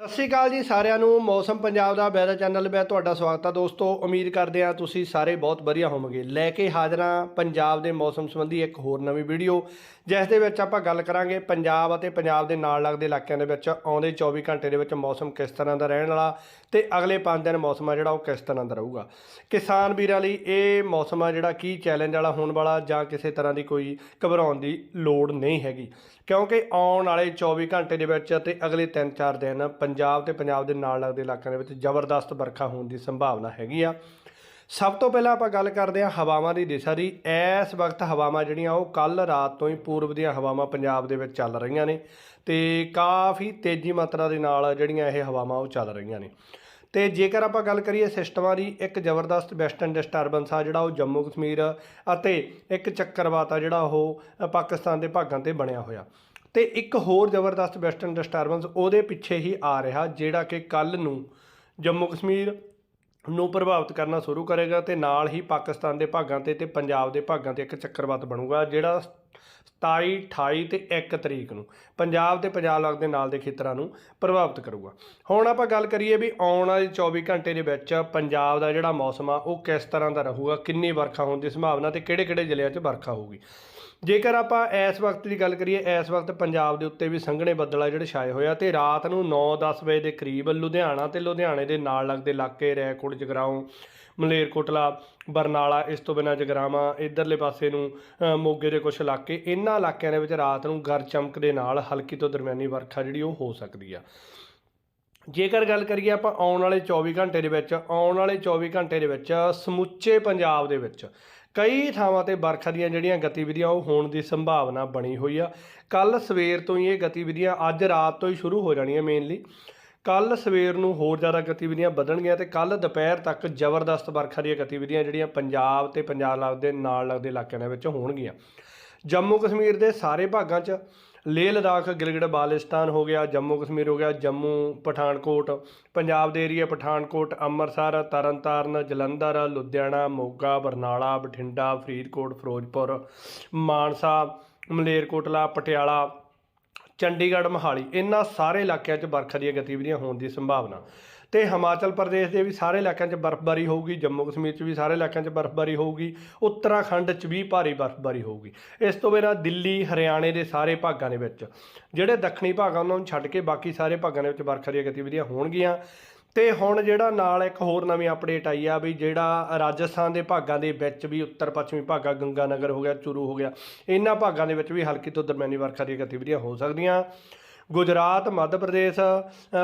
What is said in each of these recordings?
ਸਤਿ ਸ਼੍ਰੀ ਅਕਾਲ ਜੀ ਸਾਰਿਆਂ ਨੂੰ, ਮੌਸਮ ਪੰਜਾਬ ਦਾ ਵੈਦਰ ਚੈਨਲ ਵਿੱਚ ਤੁਹਾਡਾ ਸਵਾਗਤ ਹੈ ਦੋਸਤੋ, ਉਮੀਦ ਕਰਦੇ ਹਾਂ ਤੁਸੀਂ ਸਾਰੇ ਬਹੁਤ ਵਧੀਆ ਹੋਵੋਗੇ। ਲੈ ਕੇ ਹਾਜ਼ਰਾਂ ਪੰਜਾਬ ਦੇ ਮੌਸਮ ਸੰਬੰਧੀ ਇੱਕ ਹੋਰ ਨਵੀਂ ਵੀਡੀਓ, ਜਿਸ ਦੇ ਵਿੱਚ ਆਪਾਂ ਗੱਲ ਕਰਾਂਗੇ ਪੰਜਾਬ ਅਤੇ ਪੰਜਾਬ ਦੇ ਨਾਲ ਲੱਗਦੇ ਇਲਾਕਿਆਂ ਦੇ ਵਿੱਚ ਆਉਂਦੇ 24 ਘੰਟੇ ਦੇ ਵਿੱਚ ਮੌਸਮ ਕਿਸ ਤਰ੍ਹਾਂ ਦਾ ਰਹਿਣ ਵਾਲਾ ਤੇ ਅਗਲੇ 5 ਦਿਨ ਮੌਸਮ ਆ ਜਿਹੜਾ ਉਹ ਕਿਸ ਤਰ੍ਹਾਂ ਦਾ ਰਹੂਗਾ। ਕਿਸਾਨ ਵੀਰਾਂ ਲਈ ਇਹ ਮੌਸਮ ਆ ਜਿਹੜਾ ਕੀ ਚੈਲੰਜ ਵਾਲਾ ਹੋਣ ਵਾਲਾ ਜਾਂ ਕਿਸੇ ਤਰ੍ਹਾਂ ਦੀ ਕੋਈ ਘਬਰਾਉਣ ਦੀ ਲੋੜ ਨਹੀਂ ਹੈਗੀ। ਕਿਉਂਕਿ ਆਉਣ ਵਾਲੇ 24 ਘੰਟੇ ਦੇ ਵਿੱਚ ਅਤੇ ਅਗਲੇ 3-4 ਦਿਨ ਪੰਜਾਬ ਤੇ ਪੰਜਾਬ ਦੇ ਨਾਲ ਲੱਗਦੇ ਇਲਾਕਿਆਂ ਦੇ ਵਿੱਚ ਜ਼ਬਰਦਸਤ ਵਰਖਾ ਹੋਣ ਦੀ ਸੰਭਾਵਨਾ ਹੈਗੀ ਆ। ਸਭ ਤੋਂ ਪਹਿਲਾਂ ਆਪਾਂ ਗੱਲ ਕਰਦੇ ਹਾਂ ਹਵਾਵਾਂ ਦੀ ਦਿਸ਼ਾ ਦੀ। ਇਸ ਵਕਤ ਹਵਾਵਾਂ ਜਿਹੜੀਆਂ ਉਹ ਕੱਲ ਰਾਤ ਤੋਂ ਹੀ ਪੂਰਬ ਦੀਆਂ ਹਵਾਵਾਂ ਪੰਜਾਬ ਦੇ ਵਿੱਚ ਚੱਲ ਰਹੀਆਂ ਨੇ ਤੇ ਕਾਫੀ ਤੇਜ਼ੀ ਮਾਤਰਾ ਦੇ ਨਾਲ ਜਿਹੜੀਆਂ ਇਹ ਹਵਾਵਾਂ ਉਹ ਚੱਲ ਰਹੀਆਂ ਨੇ। ਤੇ ਜੇਕਰ ਆਪਾਂ ਗੱਲ ਕਰੀਏ ਸਿਸਟਮਾਂ ਦੀ, ਇੱਕ ਜ਼ਬਰਦਸਤ ਵੈਸਟਰਨ ਡਿਸਟਰਬੈਂਸ ਆ ਜਿਹੜਾ ਉਹ ਜੰਮੂ ਕਸ਼ਮੀਰ ਅਤੇ ਇੱਕ ਚੱਕਰਵਾਤ ਆ ਜਿਹੜਾ ਉਹ ਪਾਕਿਸਤਾਨ ਦੇ ਭਾਗਾਂ ਤੇ ਬਣਿਆ ਹੋਇਆ। ਤੇ ਇੱਕ ਹੋਰ ਜ਼ਬਰਦਸਤ ਵੈਸਟਰਨ ਡਿਸਟਰਬੈਂਸ ਉਹਦੇ ਪਿੱਛੇ ਹੀ ਆ ਰਿਹਾ, ਜਿਹੜਾ ਕਿ ਕੱਲ ਨੂੰ ਜੰਮੂ ਕਸ਼ਮੀਰ ਨੂੰ ਪ੍ਰਭਾਵਿਤ ਕਰਨਾ ਸ਼ੁਰੂ ਕਰੇਗਾ ਤੇ ਨਾਲ ਹੀ ਪਾਕਿਸਤਾਨ ਦੇ ਭਾਗਾਂ ਤੇ ਤੇ ਪੰਜਾਬ ਦੇ ਭਾਗਾਂ ਤੇ ਇੱਕ ਚੱਕਰਵਾਤ ਬਣੂਗਾ, ਜਿਹੜਾ 27 28 ਤੇ 1 ਤਰੀਕ ਨੂੰ ਪੰਜਾਬ ਤੇ ਪੰਜਾਬ ਲੱਗਦੇ ਨਾਲ ਦੇ ਖੇਤਰਾਂ ਨੂੰ ਪ੍ਰਭਾਵਿਤ ਕਰੂਗਾ। ਹੁਣ ਆਪਾਂ ਗੱਲ ਕਰੀਏ ਵੀ ਆਉਣ ਵਾਲੇ 24 ਘੰਟੇ ਦੇ ਵਿੱਚ ਪੰਜਾਬ ਦਾ ਜਿਹੜਾ ਮੌਸਮ ਆ, ਉਹ ਕਿਸ ਤਰ੍ਹਾਂ ਦਾ ਰਹੂਗਾ, ਕਿੰਨੀ ਵਰਖਾ ਹੋਣ ਦੀ ਸੰਭਾਵਨਾ ਤੇ ਕਿਹੜੇ-ਕਿਹੜੇ ਜ਼ਿਲ੍ਹਿਆਂ 'ਚ ਵਰਖਾ ਹੋਊਗੀ। ਜੇਕਰ ਆਪਾਂ ਇਸ ਵਕਤ ਦੀ ਗੱਲ ਕਰੀਏ, ਇਸ ਵਕਤ ਪੰਜਾਬ ਦੇ ਉੱਤੇ ਵੀ ਸੰਘਣੇ ਬੱਦਲ ਆ ਜਿਹੜੇ ਛਾਏ ਹੋਏ ਆ ਤੇ ਰਾਤ ਨੂੰ 9-10 ਵਜੇ ਦੇ ਕਰੀਬ ਲੁਧਿਆਣਾ ਤੇ ਲੁਧਿਆਣੇ ਦੇ ਨਾਲ ਲੱਗਦੇ ਇਲਾਕੇ ਰੈਕੋਟ, ਜਗਰਾਉਂ, ਮਲੇਰਕੋਟਲਾ, ਬਰਨਾਲਾ, ਇਸ ਤੋਂ ਬਿਨਾਂ ਜਗਰਾਵਾਂ, ਇਧਰਲੇ ਪਾਸੇ ਨੂੰ ਮੋਗੇ ਦੇ ਕੁਝ ਇਲਾਕੇ ਇਹਨਾਂ ਇਲਾਕਿਆਂ ਦੇ ਵਿੱਚ ਰਾਤ ਨੂੰ ਗਰ ਚਮਕ ਦੇ ਨਾਲ ਹਲਕੀ ਤੋਂ ਦਰਮਿਆਨੀ ਵਰਖਾ ਜਿਹੜੀ ਉਹ ਹੋ ਸਕਦੀ ਆ। ਜੇਕਰ ਗੱਲ ਕਰੀਏ ਆਪਾਂ ਆਉਣ ਵਾਲੇ 24 ਘੰਟੇ ਦੇ ਵਿੱਚ, ਆਉਣ ਵਾਲੇ 24 ਘੰਟੇ ਦੇ ਵਿੱਚ ਸਮੁੱਚੇ ਪੰਜਾਬ ਦੇ ਵਿੱਚ ਕਈ ਥਾਵਾਂ ਤੇ ਵਰਖਾ ਦੀਆਂ ਜਿਹੜੀਆਂ ਗਤੀਵਿਧੀਆਂ, ਉਹ ਹੋਣ ਦੀ ਸੰਭਾਵਨਾ ਬਣੀ ਹੋਈ ਆ। ਕੱਲ ਸਵੇਰ ਤੋਂ ਹੀ ਇਹ ਗਤੀਵਿਧੀਆਂ ਅੱਜ ਰਾਤ ਤੋਂ ਹੀ ਸ਼ੁਰੂ ਹੋ ਜਾਣੀਆਂ ਮੇਨਲੀ ਕੱਲ ਸਵੇਰ ਨੂੰ ਹੋਰ ਜ਼ਿਆਦਾ ਗਤੀਵਿਧੀਆਂ ਵਧਣਗੀਆਂ ਤੇ ਕੱਲ ਦੁਪਹਿਰ ਤੱਕ ਜ਼ਬਰਦਸਤ ਵਰਖਾ ਦੀਆਂ ਗਤੀਵਿਧੀਆਂ ਜਿਹੜੀਆਂ ਪੰਜਾਬ ਤੇ ਪੰਜਾਬ ਲੱਗਦੇ ਨਾਲ ਲੱਗਦੇ ਇਲਾਕਿਆਂ ਦੇ ਵਿੱਚ ਹੋਣਗੀਆਂ। ਜੰਮੂ ਕਸ਼ਮੀਰ ਦੇ ਸਾਰੇ ਭਾਗਾਂ 'ਚ ਲੇਹ ਲਦਾਖ ਗਿਲਗਿਟ ਬਾਲਿਸਤਾਨ ਹੋ ਗਿਆ, ਜੰਮੂ ਕਸ਼ਮੀਰ ਹੋ ਗਿਆ, ਜੰਮੂ, ਪਠਾਨਕੋਟ। ਪੰਜਾਬ ਦੇ ਏਰੀਆ ਪਠਾਨਕੋਟ, ਅੰਮ੍ਰਿਤਸਰ, ਤਰਨਤਾਰਨ, ਜਲੰਧਰ, ਲੁਧਿਆਣਾ, ਮੋਗਾ, ਬਰਨਾਲਾ, ਬਠਿੰਡਾ, ਫਰੀਦਕੋਟ, ਫਿਰੋਜ਼ਪੁਰ, ਮਾਨਸਾ, ਮਲੇਰਕੋਟਲਾ, ਪਟਿਆਲਾ, ਚੰਡੀਗੜ੍ਹ, ਮੋਹਾਲੀ। ਇਹਨਾਂ ਸਾਰੇ ਇਲਾਕਿਆਂ 'ਚ ਵਰਖਾ ਦੀਆਂ ਗਤੀਵਿਧੀਆਂ ਹੋਣ ਦੀ ਸੰਭਾਵਨਾ। ਤੇ ਹਿਮਾਚਲ ਪ੍ਰਦੇਸ਼ ਦੇ ਵੀ ਸਾਰੇ ਇਲਾਕਿਆਂ 'ਚ ਬਰਫ਼ਬਾਰੀ ਹੋਊਗੀ, ਜੰਮੂ ਕਸ਼ਮੀਰ 'ਚ ਵੀ ਸਾਰੇ ਇਲਾਕਿਆਂ 'ਚ ਬਰਫ਼ਬਾਰੀ ਹੋਊਗੀ, ਉੱਤਰਾਖੰਡ 'ਚ ਵੀ ਭਾਰੀ ਬਰਫ਼ਬਾਰੀ ਹੋਊਗੀ। ਇਸ ਤੋਂ ਬਿਨਾਂ ਦਿੱਲੀ, ਹਰਿਆਣੇ ਦੇ ਸਾਰੇ ਭਾਗਾਂ ਦੇ ਵਿੱਚ, ਜਿਹੜੇ ਦੱਖਣੀ ਭਾਗ ਆ, ਉਹਨਾਂ ਨੂੰ ਛੱਡ ਕੇ ਬਾਕੀ ਸਾਰੇ ਭਾਗਾਂ ਦੇ ਵਿੱਚ ਵਰਖਾ ਦੀਆਂ ਗਤੀਵਿਧੀਆਂ ਹੋਣਗੀਆਂ। ਤੇ ਹੁਣ ਜਿਹੜਾ ਨਾਲ ਇੱਕ ਹੋਰ ਨਵੀਂ ਅਪਡੇਟ ਆਈ ਆ ਵੀ ਜਿਹੜਾ ਰਾਜਸਥਾਨ ਦੇ ਭਾਗਾਂ ਦੇ ਵਿੱਚ ਵੀ ਉੱਤਰ ਪੱਛਮੀ ਭਾਗਾ ਗੰਗਾਨਗਰ ਹੋ ਗਿਆ, ਚੁਰੂ ਹੋ ਗਿਆ, ਇਹਨਾਂ ਭਾਗਾਂ ਦੇ ਵਿੱਚ ਵੀ ਹਲਕੀ ਤੋਂ ਦਰਮਿਆਨੀ ਵਰਖਾ ਦੀਆਂ ਗਤੀਵਿਧੀਆਂ ਹੋ ਸਕਦੀਆਂ। ਗੁਜਰਾਤ, ਮੱਧ ਪ੍ਰਦੇਸ਼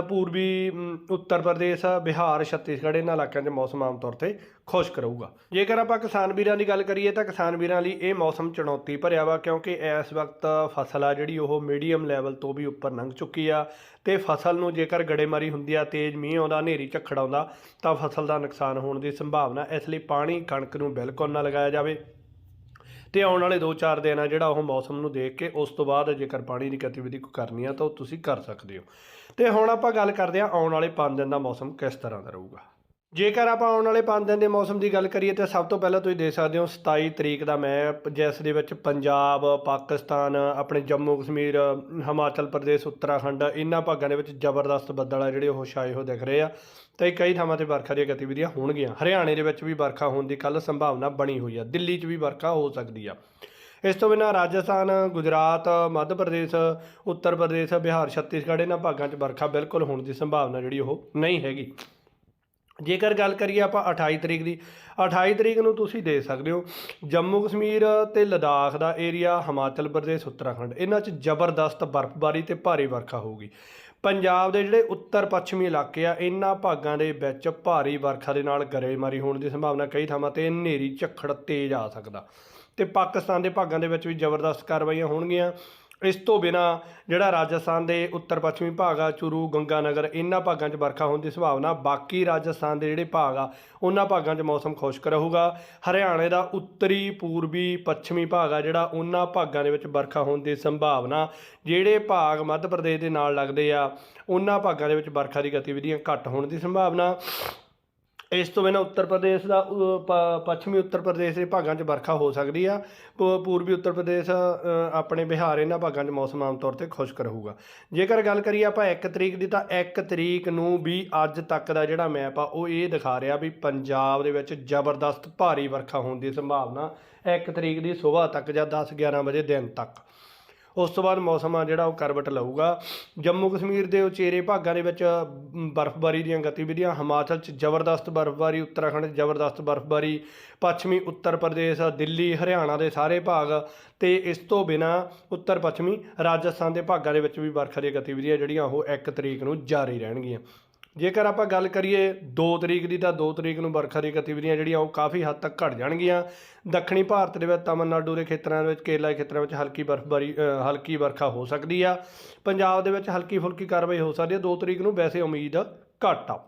ਪੂਰਬੀ ਉੱਤਰ ਪ੍ਰਦੇਸ਼, ਬਿਹਾਰ, ਛੱਤੀਸਗੜ੍ਹ ਇਹਨਾਂ ਇਲਾਕਿਆਂ 'ਚ ਮੌਸਮ ਆਮ ਤੌਰ ਤੇ ਖੁਸ਼ਕ ਰਹੂਗਾ। ਜੇਕਰ ਆਪਾਂ ਕਿਸਾਨ ਵੀਰਾਂ ਦੀ ਗੱਲ ਕਰੀਏ ਤਾਂ ਕਿਸਾਨ ਵੀਰਾਂ ਲਈ ਇਹ ਮੌਸਮ ਚੁਣੌਤੀ ਭਰਿਆ ਵਾ ਕਿਉਂਕਿ ਇਸ ਵਕਤ ਫਸਲ ਆ ਜਿਹੜੀ ਉਹ ਮੀਡੀਅਮ ਲੈਵਲ ਤੋਂ ਵੀ ਉੱਪਰ ਲੰਘ ਚੁੱਕੀ ਆ ਤੇ ਫਸਲ ਨੂੰ ਜੇਕਰ ਗੜੇਮਾਰੀ ਹੁੰਦੀ ਆ, ਤੇਜ਼ ਮੀਂਹ ਆਉਂਦਾ, ਹਨੇਰੀ ਝੱਖੜ ਆਉਂਦਾ ਤਾਂ ਫਸਲ ਦਾ ਨੁਕਸਾਨ ਹੋਣ ਦੀ ਸੰਭਾਵਨਾ ਇਸ ਲਈ ਪਾਣੀ ਕਣਕ ਨੂੰ ਬਿਲਕੁਲ ਨਾ ਲਗਾਇਆ ਜਾਵੇ। ਤੇ ਆਉਣ ਵਾਲੇ 2-4 ਦਿਨ ਆ ਜਿਹੜਾ ਉਹ ਮੌਸਮ ਨੂੰ ਦੇਖ ਕੇ, ਉਸ ਤੋਂ ਬਾਅਦ ਜੇਕਰ ਪਾਣੀ ਦੀ ਗਤੀਵਿਧੀ ਕੋਈ ਕਰਨੀ ਆ ਤਾਂ ਉਹ ਤੁਸੀਂ ਕਰ ਸਕਦੇ ਹੋ। ਤੇ ਹੁਣ ਆਪਾਂ ਗੱਲ ਕਰਦੇ ਆ ਆਉਣ ਵਾਲੇ 5 ਦਿਨ ਦਾ ਮੌਸਮ ਕਿਸ ਤਰ੍ਹਾਂ ਦਾ ਰਹੂਗਾ। ਜੇਕਰ ਆਪਾਂ ਆਉਣ ਵਾਲੇ 5 ਦਿਨ ਦੇ ਮੌਸਮ ਦੀ ਗੱਲ ਕਰੀਏ ਤਾਂ ਸਭ ਤੋਂ ਪਹਿਲਾਂ ਤੁਸੀਂ ਦੇਖ ਸਕਦੇ ਹੋ 27 ਤਰੀਕ ਦਾ ਮੈਪ ਜਿਸ ਦੇ ਵਿੱਚ ਪੰਜਾਬ, ਪਾਕਿਸਤਾਨ, ਆਪਣੇ ਜੰਮੂ, ਕਸ਼ਮੀਰ, ਹਿਮਾਚਲ ਪ੍ਰਦੇਸ਼, ਉੱਤਰਾਖੰਡ ਇਹਨਾਂ ਭਾਗਾਂ ਦੇ ਵਿੱਚ ਜ਼ਬਰਦਸਤ ਬੱਦਲ ਆ ਜਿਹੜੇ ਉਹ ਛਾਏ ਹੋ ਦਿਖ ਰਹੇ ਆ ਤੇ ਕਈ ਥਾਵਾਂ ਤੇ ਵਰਖਾ ਦੀਆਂ ਗਤੀਵਿਧੀਆਂ ਹੋਣਗੀਆਂ। ਹਰਿਆਣੇ ਦੇ ਵਿੱਚ ਵੀ ਵਰਖਾ ਹੋਣ ਦੀ ਕੱਲ ਸੰਭਾਵਨਾ ਬਣੀ ਹੋਈ ਆ। ਦਿੱਲੀ 'ਚ ਵੀ ਵਰਖਾ ਹੋ ਸਕਦੀ ਆ। ਇਸ ਤੋਂ ਬਿਨਾਂ ਰਾਜਸਥਾਨ, ਗੁਜਰਾਤ, ਮੱਧ ਪ੍ਰਦੇਸ਼, ਉੱਤਰ ਪ੍ਰਦੇਸ਼, ਬਿਹਾਰ, ਛੱਤੀਸਗੜ੍ਹ ਇਹਨਾਂ ਭਾਗਾਂ 'ਚ ਵਰਖਾ ਬਿਲਕੁਲ ਹੋਣ ਦੀ ਸੰਭਾਵਨਾ ਜਿਹੜੀ ਉਹ ਨਹੀਂ ਹੈਗੀ। ਜੇਕਰ ਗੱਲ ਕਰੀਏ ਆਪਾਂ 28 ਤਰੀਕ ਦੀ 28 ਤਰੀਕ ਨੂੰ ਤੁਸੀਂ ਦੇਖ ਸਕਦੇ ਹੋ, ਜੰਮੂ ਕਸ਼ਮੀਰ ਤੇ ਲਦਾਖ ਦਾ ਏਰੀਆ ਹਿਮਾਚਲ ਪ੍ਰਦੇਸ਼, ਉੱਤਰਾਖੰਡ, ਇਹਨਾਂ 'ਚ ਜ਼ਬਰਦਸਤ ਬਰਫ਼ਬਾਰੀ ਤੇ ਭਾਰੀ ਵਰਖਾ ਹੋਊਗੀ। ਪੰਜਾਬ ਦੇ ਜਿਹੜੇ ਉੱਤਰ ਪੱਛਮੀ ਇਲਾਕੇ ਆ, ਇਹਨਾਂ ਭਾਗਾਂ ਦੇ ਵਿੱਚ ਭਾਰੀ ਵਰਖਾ ਦੇ ਨਾਲ ਗਰੇਮਾਰੀ ਹੋਣ ਦੀ ਸੰਭਾਵਨਾ ਕਈ ਥਾਵਾਂ ਤੇ ਹਨੇਰੀ, ਝੱਖੜ ਤੇਜ਼ ਆ ਸਕਦਾ। ਤੇ ਪਾਕਿਸਤਾਨ ਦੇ ਭਾਗਾਂ ਦੇ ਵਿੱਚ ਵੀ ਜ਼ਬਰਦਸਤ ਕਾਰਵਾਈਆਂ ਹੋਣਗੀਆਂ। ਇਸ ਤੋਂ ਬਿਨਾ ਜਿਹੜਾ ਰਾਜਸਥਾਨ ਦੇ ਉੱਤਰ ਪੱਛਮੀ ਭਾਗ ਆ, ਚੁਰੂ, ਗੰਗਾਨਗਰ, ਇਹਨਾਂ ਭਾਗਾਂ 'ਚ ਵਰਖਾ ਹੋਣ ਦੀ ਸੰਭਾਵਨਾ, ਬਾਕੀ ਰਾਜਸਥਾਨ ਦੇ ਜਿਹੜੇ ਭਾਗ ਆ, ਉਹਨਾਂ ਭਾਗਾਂ 'ਚ ਮੌਸਮ ਖੁਸ਼ਕ ਰਹੂਗਾ। ਹਰਿਆਣੇ ਦਾ ਉੱਤਰੀ, ਪੂਰਬੀ, ਪੱਛਮੀ ਭਾਗ ਆ ਜਿਹੜਾ, ਉਹਨਾਂ ਭਾਗਾਂ ਦੇ ਵਿੱਚ ਵਰਖਾ ਹੋਣ ਦੀ ਸੰਭਾਵਨਾ, ਜਿਹੜੇ ਭਾਗ ਮੱਧ ਪ੍ਰਦੇਸ਼ ਦੇ ਨਾਲ ਲੱਗਦੇ ਆ, ਉਹਨਾਂ ਭਾਗਾਂ ਦੇ ਵਿੱਚ ਵਰਖਾ ਦੀ ਗਤੀਵਿਧੀਆਂ ਘੱਟ ਹੋਣ ਦੀ ਸੰਭਾਵਨਾ। ਇਸ ਤੋਂ ਬਿਨਾਂ ਉੱਤਰ ਪ੍ਰਦੇਸ਼ ਦਾ ਪੱਛਮੀ ਉੱਤਰ ਪ੍ਰਦੇਸ਼ ਦੇ ਭਾਗਾਂ 'ਚ ਵਰਖਾ ਹੋ ਸਕਦੀ ਆ। ਪੂਰਬੀ ਉੱਤਰ ਪ੍ਰਦੇਸ਼ ਆਪਣੇ ਬਿਹਾਰ ਇਹਨਾਂ ਭਾਗਾਂ 'ਚ ਮੌਸਮ ਆਮ ਤੌਰ ਤੇ ਖੁਸ਼ਕ ਰਹੂਗਾ। ਜੇਕਰ ਗੱਲ ਕਰੀਏ ਆਪਾਂ 1 ਤਰੀਕ ਦੀ ਤਾਂ 1 ਤਰੀਕ ਨੂੰ ਵੀ ਅੱਜ ਤੱਕ ਦਾ ਜਿਹੜਾ ਮੈਪ ਆ, ਉਹ ਇਹ ਦਿਖਾ ਰਿਹਾ ਵੀ ਪੰਜਾਬ ਦੇ ਵਿੱਚ ਜ਼ਬਰਦਸਤ ਭਾਰੀ ਵਰਖਾ ਹੋਣ ਦੀ ਸੰਭਾਵਨਾ 1 ਤਰੀਕ ਦੀ ਸਵੇਰ ਤੱਕ ਜਾਂ 10 11 ਵਜੇ ਦਿਨ ਤੱਕ। ਉਸ ਤੋਂ ਬਾਅਦ ਮੌਸਮ ਆ ਜਿਹੜਾ, ਉਹ ਕਰਵਟ ਲਊਗਾ। ਜੰਮੂ ਕਸ਼ਮੀਰ ਦੇ ਉਚੇਰੇ ਭਾਗਾਂ ਦੇ ਵਿੱਚ ਬਰਫ਼ਬਾਰੀ ਦੀਆਂ ਗਤੀਵਿਧੀਆਂ, ਹਿਮਾਚਲ 'ਚ ਜ਼ਬਰਦਸਤ ਬਰਫ਼ਬਾਰੀ, ਉੱਤਰਾਖੰਡ 'ਚ ਜ਼ਬਰਦਸਤ ਬਰਫ਼ਬਾਰੀ, ਪੱਛਮੀ ਉੱਤਰ ਪ੍ਰਦੇਸ਼, ਦਿੱਲੀ, ਹਰਿਆਣਾ ਦੇ ਸਾਰੇ ਭਾਗ ਤੇ ਇਸ ਤੋਂ ਬਿਨਾ ਉੱਤਰ ਪੱਛਮੀ ਰਾਜਸਥਾਨ ਦੇ ਭਾਗਾਂ ਦੇ ਵਿੱਚ ਵੀ ਵਰਖਾ ਦੀਆਂ ਗਤੀਵਿਧੀਆਂ ਜਿਹੜੀਆਂ, ਉਹ 1 ਤਰੀਕ ਨੂੰ ਜਾਰੀ ਰਹਿਣਗੀਆਂ। ਜੇਕਰ ਆਪਾਂ ਗੱਲ ਕਰੀਏ 2 ਤਰੀਕ ਦੀ ਤਾਂ 2 ਤਰੀਕ ਨੂੰ ਵਰਖਾ ਦੀ ਗਤੀਵਿਧੀਆਂ ਜਿਹੜੀਆਂ ਉਹ ਕਾਫੀ ਹੱਦ ਤੱਕ ਘਟ ਜਾਣਗੀਆਂ। ਦੱਖਣੀ ਭਾਰਤ ਦੇ ਵਿੱਚ, ਤਮਿਲਨਾਡੂ ਦੇ ਖੇਤਰਾਂ ਦੇ ਵਿੱਚ, ਕੇਰਲਾ ਦੇ ਖੇਤਰਾਂ ਵਿੱਚ ਹਲਕੀ ਬਰਫ਼ਬਾਰੀ ਹਲਕੀ ਵਰਖਾ ਹੋ ਸਕਦੀ ਆ। ਪੰਜਾਬ ਦੇ ਵਿੱਚ ਹਲਕੀ ਫੁਲਕੀ ਕਾਰਵਾਈ ਹੋ ਸਕਦੀ ਹੈ 2 ਤਰੀਕ ਨੂੰ ਵੈਸੇ ਉਮੀਦ ਘੱਟ ਆ।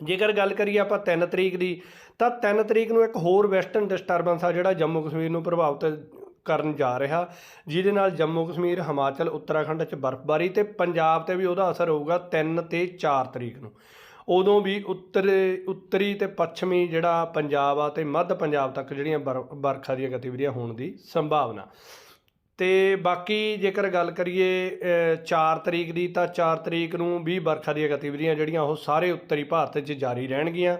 ਜੇਕਰ ਗੱਲ ਕਰੀਏ ਆਪਾਂ 3 ਤਰੀਕ ਦੀ, ਤਾਂ 3 ਤਰੀਕ ਨੂੰ ਇੱਕ ਹੋਰ ਵੈਸਟਰਨ ਡਿਸਟਰਬੈਂਸ ਆ ਜਿਹੜਾ ਜੰਮੂ ਕਸ਼ਮੀਰ ਨੂੰ ਪ੍ਰਭਾਵਿਤ ਕਰਨ ਜਾ ਰਿਹਾ। ਜਿਹਦੇ ਨਾਲ ਜੰਮੂ ਕਸ਼ਮੀਰ ਹਿਮਾਚਲ ਉੱਤਰਾਖੰਡ 'ਚ ਬਰਫ਼ਬਾਰੀ ਤੇ ਪੰਜਾਬ ਤੇ ਵੀ ਉਹਦਾ ਅਸਰ ਹੋਊਗਾ 3 ਤੇ 4 ਤਰੀਕ ਨੂੰ। ਉਦੋਂ ਵੀ ਉੱਤਰ ਉੱਤਰੀ ਤੇ ਪੱਛਮੀ ਜਿਹੜਾ ਪੰਜਾਬ ਆ ਤੇ ਮੱਧ ਪੰਜਾਬ ਤੱਕ ਜਿਹੜੀਆਂ ਬਰ- ਵਰਖਾ ਦੀਆਂ ਗਤੀਵਿਧੀਆਂ ਹੋਣ ਦੀ ਸੰਭਾਵਨਾ। ਤੇ ਬਾਕੀ ਜੇਕਰ ਗੱਲ ਕਰੀਏ ਅ, 4 ਤਰੀਕ ਦੀ ਤਾਂ 4 ਤਰੀਕ ਨੂੰ ਵੀ ਵਰਖਾ ਦੀਆਂ ਗਤੀਵਿਧੀਆਂ ਜਿਹੜੀਆਂ ਉਹ ਸਾਰੇ ਉੱਤਰੀ ਭਾਰਤ 'ਚ ਜਾਰੀ ਰਹਿਣਗੀਆਂ।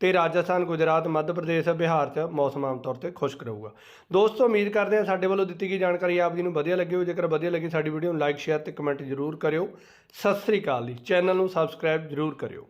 ਤੇ ਰਾਜਸਥਾਨ, ਗੁਜਰਾਤ, ਮੱਧ ਪ੍ਰਦੇਸ਼, ਬਿਹਾਰ 'ਚ ਮੌਸਮ ਆਮ ਤੌਰ ਤੇ ਖੁਸ਼ਕ ਰਹੂਗਾ। ਦੋਸਤੋ, ਉਮੀਦ ਕਰਦੇ ਹਾਂ ਸਾਡੇ ਵੱਲੋਂ ਦਿੱਤੀ ਗਈ ਜਾਣਕਾਰੀ ਆਪ ਜੀ ਨੂੰ ਵਧੀਆ ਲੱਗੀ ਹੋ ਜੇਕਰ ਵਧੀਆ ਲੱਗੀ ਸਾਡੀ ਵੀਡੀਓ ਨੂੰ ਲਾਈਕ ਸ਼ੇਅਰ ਤੇ ਕਮੈਂਟ ਜ਼ਰੂਰ ਕਰਿਓ। ਸਤਿ ਸ੍ਰੀ ਅਕਾਲ ਜੀ। ਚੈਨਲ ਨੂੰ ਸਬਸਕ੍ਰਾਈਬ ਜ਼ਰੂਰ ਕਰਿਓ।